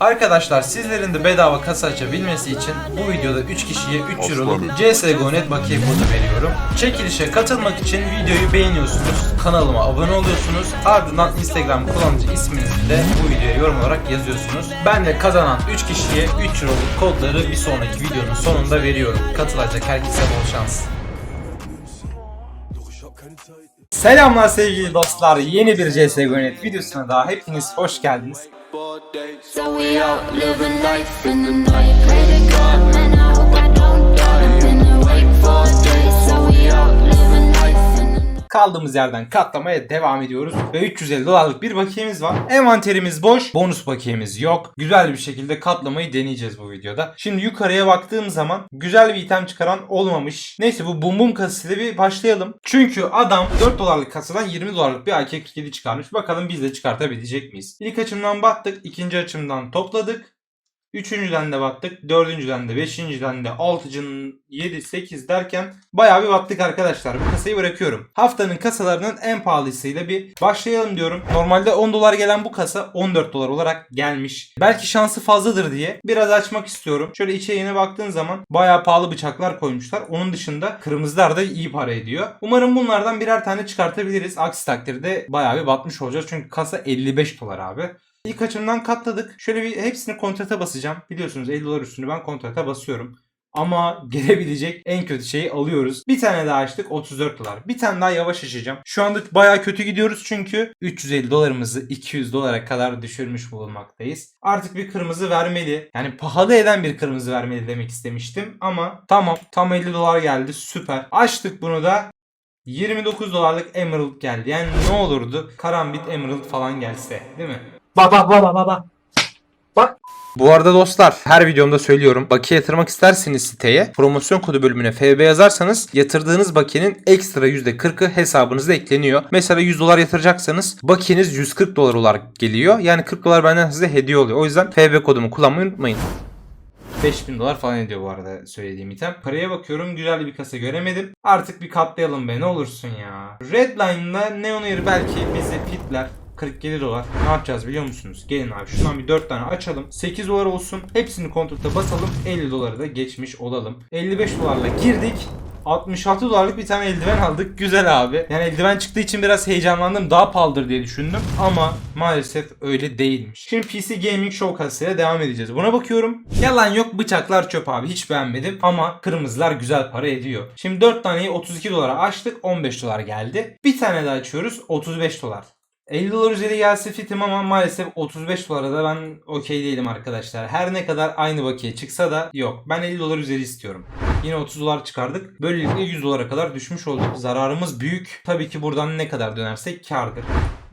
Arkadaşlar sizlerin de bedava kasa açabilmesi için bu videoda 3 kişiye 3 euroluk CSGO.net bakiye kodu veriyorum. Çekilişe katılmak için videoyu beğeniyorsunuz, kanalıma abone oluyorsunuz, ardından Instagram kullanıcı isminizi de bu videoya yorum olarak yazıyorsunuz. Ben de kazanan 3 kişiye 3 euroluk kodları bir sonraki videonun sonunda veriyorum. Katılacak herkese bol şans. Selamlar sevgili dostlar. Yeni bir CSGO.net videosuna daha hepiniz hoş geldiniz. So we out living life in the night. Kaldığımız yerden katlamaya devam ediyoruz ve 350 dolarlık bir bakiyemiz var. Envanterimiz boş, bonus bakiyemiz yok. Güzel bir şekilde katlamayı deneyeceğiz bu videoda. Şimdi yukarıya baktığım zaman güzel bir item çıkaran olmamış. Neyse bu bum bum kasasıyla bir başlayalım. Çünkü adam 4 dolarlık kasadan 20 dolarlık bir AK-47 çıkarmış. Bakalım biz de çıkartabilecek miyiz? İlk açımdan battık, ikinci açımdan topladık. Üçüncüden de battık. Dördüncüden de, beşinciden de, altıcının, yedi, sekiz derken bayağı bir battık arkadaşlar. Bu kasayı bırakıyorum. Haftanın kasalarının en pahalısıyla bir başlayalım diyorum. Normalde 10 dolar gelen bu kasa 14 dolar olarak gelmiş. Belki şansı fazladır diye biraz açmak istiyorum. Şöyle içeriğine baktığın zaman bayağı pahalı bıçaklar koymuşlar. Onun dışında kırmızılar da iyi para ediyor. Umarım bunlardan birer tane çıkartabiliriz. Aksi takdirde bayağı bir batmış olacağız. Çünkü kasa 55 dolar abi. İlk açımdan katladık. Şöyle bir hepsini kontrata basacağım. Biliyorsunuz 50 dolar üstünü ben kontrata basıyorum. Ama gelebilecek en kötü şeyi alıyoruz. Bir tane daha açtık 34 dolar. Bir tane daha yavaş açacağım. Şu anda baya kötü gidiyoruz çünkü 350 dolarımızı 200 dolara kadar düşürmüş bulunmaktayız. Artık bir kırmızı vermeli. Yani pahalı eden bir kırmızı vermeli demek istemiştim. Ama tamam tam 50 dolar geldi süper. Açtık bunu da 29 dolarlık Emerald geldi. Yani ne olurdu? Karambit Emerald falan gelse değil mi? Baba baba baba. Bu arada dostlar her videomda söylüyorum. Bakiye yatırmak isterseniz siteye promosyon kodu bölümüne FB yazarsanız yatırdığınız bakiyenin ekstra %40'ı hesabınıza ekleniyor. Mesela 100 dolar yatıracaksanız bakiyeniz 140 dolar olarak geliyor. Yani 40 dolar benden size hediye oluyor. O yüzden FB kodumu kullanmayı unutmayın. 5000 dolar falan ediyor bu arada söylediğim item. Paraya bakıyorum güzel bir kasa göremedim. Artık bir katlayalım be ne olursun ya. Redline'da Neon Air belki bizi fitler. 47 dolar. Ne yapacağız biliyor musunuz? Gelin abi şundan bir 4 tane açalım. 8 dolar olsun. Hepsini kontrakta basalım. 50 doları da geçmiş olalım. 55 dolarla girdik. 66 dolarlık bir tane eldiven aldık. Güzel abi. Yani eldiven çıktığı için biraz heyecanlandım. Daha pahalıdır diye düşündüm. Ama maalesef öyle değilmiş. Şimdi PC Gaming Show kasasıyla devam edeceğiz. Buna bakıyorum. Yalan yok bıçaklar çöp abi. Hiç beğenmedim. Ama kırmızılar güzel para ediyor. Şimdi 4 taneyi 32 dolara açtık. 15 dolar geldi. Bir tane daha açıyoruz. 35 dolar. 50 dolar üzeri gelse fitim ama maalesef 35 dolara da ben okey değilim arkadaşlar. Her ne kadar aynı bakiye çıksa da yok. Ben 50 dolar üzeri istiyorum. Yine 30 dolar çıkardık. Böylelikle 100 dolara kadar düşmüş olduk. Zararımız büyük. Tabii ki buradan ne kadar dönersek kardır.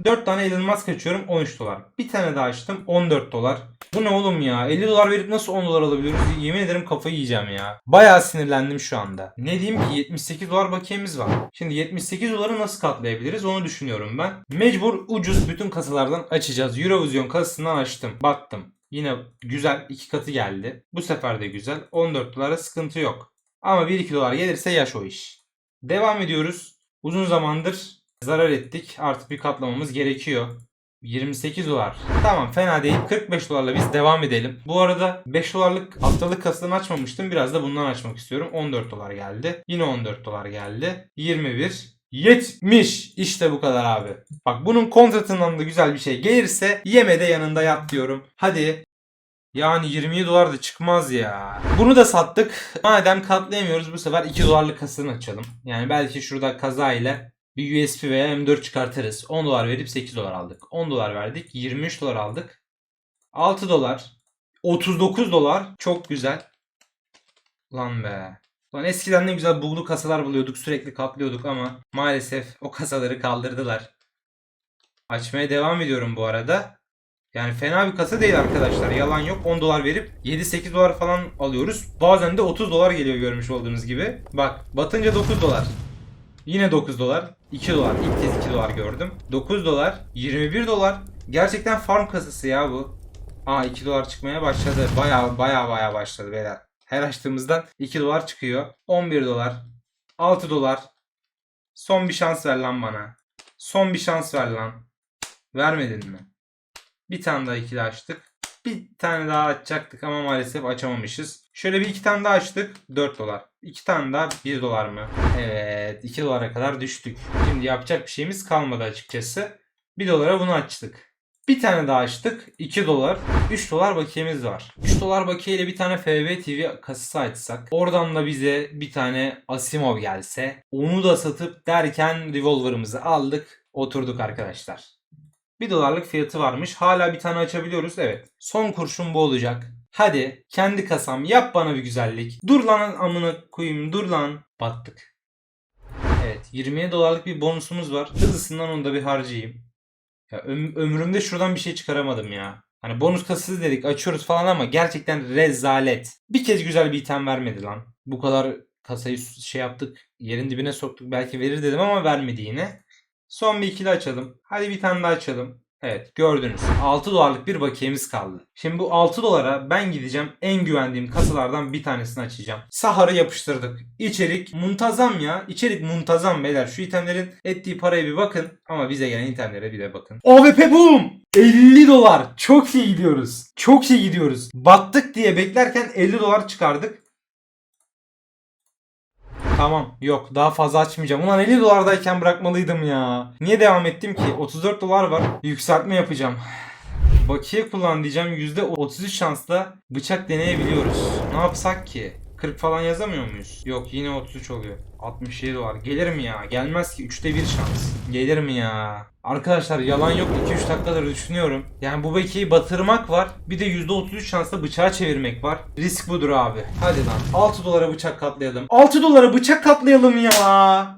4 tane Elon Musk açıyorum 13 dolar. Bir tane daha açtım 14 dolar. Bu ne oğlum ya? 50 dolar verip nasıl 10 dolar alabiliyoruz? Yemin ederim kafayı yiyeceğim ya. Bayağı sinirlendim şu anda. Ne diyeyim ki 78 dolar bakiyemiz var. Şimdi 78 doları nasıl katlayabiliriz onu düşünüyorum ben. Mecbur ucuz bütün kasalardan açacağız. Eurovision kasasından açtım. Baktım. Yine güzel iki katı geldi. Bu sefer de güzel. 14 dolara sıkıntı yok. Ama 1-2 dolar gelirse yaş o iş. Devam ediyoruz. Uzun zamandır zarar ettik. Artık bir katlamamız gerekiyor. 28 dolar. Tamam fena değil. 45 dolarla biz devam edelim. Bu arada 5 dolarlık haftalık kasadan açmamıştım. Biraz da bundan açmak istiyorum. 14 dolar geldi. Yine 14 dolar geldi. 21. 70. İşte bu kadar abi. Bak bunun kontratından da güzel bir şey gelirse yeme de yanında yat diyorum. Hadi. Yani 20 dolar da çıkmaz ya. Bunu da sattık. Madem katlayamıyoruz bu sefer 2 dolarlık kasasını açalım. Yani belki şurada kaza ile bir USB veya M4 çıkartırız. 10 dolar verip 8 dolar aldık. 10 dolar verdik. 23 dolar aldık. 6 dolar. 39 dolar. Çok güzel. Lan be. Lan eskiden ne güzel buglu kasalar buluyorduk. Sürekli katlıyorduk ama maalesef o kasaları kaldırdılar. Açmaya devam ediyorum bu arada. Yani fena bir kasa değil arkadaşlar. Yalan yok. 10 dolar verip 7-8 dolar falan alıyoruz. Bazen de 30 dolar geliyor görmüş olduğunuz gibi. Bak batınca 9 dolar. Yine 9 dolar. 2 dolar. İlk kez 2 dolar gördüm. 9 dolar. 21 dolar. Gerçekten farm kasası ya bu. Aa 2 dolar çıkmaya başladı. Baya baya baya başladı beyler. Her açtığımızdan 2 dolar çıkıyor. 11 dolar. 6 dolar. Son bir şans ver lan bana. Son bir şans ver lan. Vermedin mi? Bir tane daha ikili açtık. Bir tane daha açacaktık ama maalesef açamamışız. Şöyle bir iki tane daha açtık. 4 dolar. İki tane daha 1 dolar mı? Evet 2 dolara kadar düştük. Şimdi yapacak bir şeyimiz kalmadı açıkçası. 1 dolara bunu açtık. Bir tane daha açtık. 2 dolar. 3 dolar bakiyemiz var. 3 dolar bakiyeyle bir tane FB TV kasası açsak. Oradan da bize bir tane Asimov gelse. Onu da satıp derken revolver'ımızı aldık. Oturduk arkadaşlar. 1 dolarlık fiyatı varmış. Hala bir tane açabiliyoruz. Evet. Son kurşun bu olacak. Hadi kendi kasam yap bana bir güzellik. Dur lan amına koyayım dur lan. Battık. Evet 27 dolarlık bir bonusumuz var. Hızlısından onu da bir harcayayım. Ya öm- ömrümde şuradan bir şey çıkaramadım ya. Hani bonus kasası dedik açıyoruz falan ama gerçekten rezalet. Bir kez güzel bir item vermedi lan. Bu kadar kasayı şey yaptık. Yerin dibine soktuk belki verir dedim ama vermedi yine. Son bir ikili açalım. Hadi bir tane daha açalım. Evet gördünüz. 6 dolarlık bir bakiyemiz kaldı. Şimdi bu 6 dolara ben gideceğim en güvendiğim kasalardan bir tanesini açacağım. Sahar'ı yapıştırdık. İçerik muntazam ya. İçerik muntazam beyler. Şu itemlerin ettiği paraya bir bakın. Ama bize gelen itemlere bir de bakın. AWP boom! 50 dolar. Çok iyi gidiyoruz. Çok iyi gidiyoruz. Battık diye beklerken 50 dolar çıkardık. Tamam yok daha fazla açmayacağım. Ulan 50 dolardayken bırakmalıydım ya. Niye devam ettim ki? 34 dolar var. Yükseltme yapacağım. Bakiye kullan diyeceğim. %33 şansla bıçak deneyebiliyoruz. Ne yapsak ki? 40 falan yazamıyor muyuz? Yok yine 33 oluyor. 67 dolar. Gelir mi ya? Gelmez ki. 3'te 1 şans. Gelir mi ya? Arkadaşlar yalan yok 2-3 dakikadır düşünüyorum. Yani bu bakiyeyi batırmak var. Bir de %33 şansla bıçağı çevirmek var. Risk budur abi. Hadi lan. 6 dolara bıçak katlayalım. 6 dolara bıçak katlayalım ya.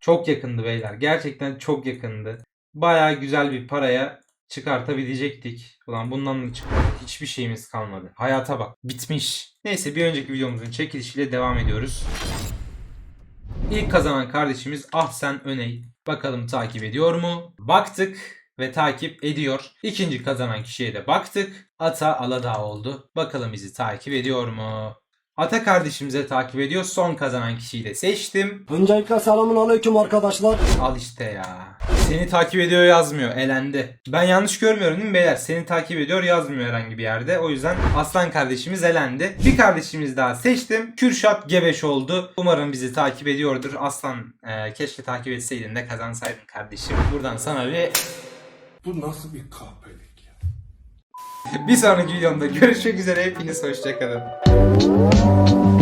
Çok yakındı beyler. Gerçekten çok yakındı. Baya güzel bir paraya çıkartabilecektik. Ulan bundan da çıkmadık. Hiçbir şeyimiz kalmadı. Hayata bak. Bitmiş. Neyse bir önceki videomuzun çekilişiyle devam ediyoruz. İlk kazanan kardeşimiz Ahsen Öney. Bakalım takip ediyor mu? Baktık ve takip ediyor. İkinci kazanan kişiye de baktık. Ata Aladağ oldu. Bakalım bizi takip ediyor mu? Ata kardeşimize takip ediyor. Son kazanan kişiyi de seçtim. Öncelikle selamun aleyküm arkadaşlar. Al işte ya. Seni takip ediyor yazmıyor. Elendi. Ben yanlış görmüyorum değil mi beyler? Seni takip ediyor yazmıyor herhangi bir yerde. O yüzden Aslan kardeşimiz elendi. Bir kardeşimiz daha seçtim. Kürşat Gebeş oldu. Umarım bizi takip ediyordur. Aslan e, keşke takip etseydin de kazansaydın kardeşim. Buradan sana bir Bu nasıl bir kahpelik ya? Bir sonraki videomda görüşmek üzere. Hepiniz hoşçakalın.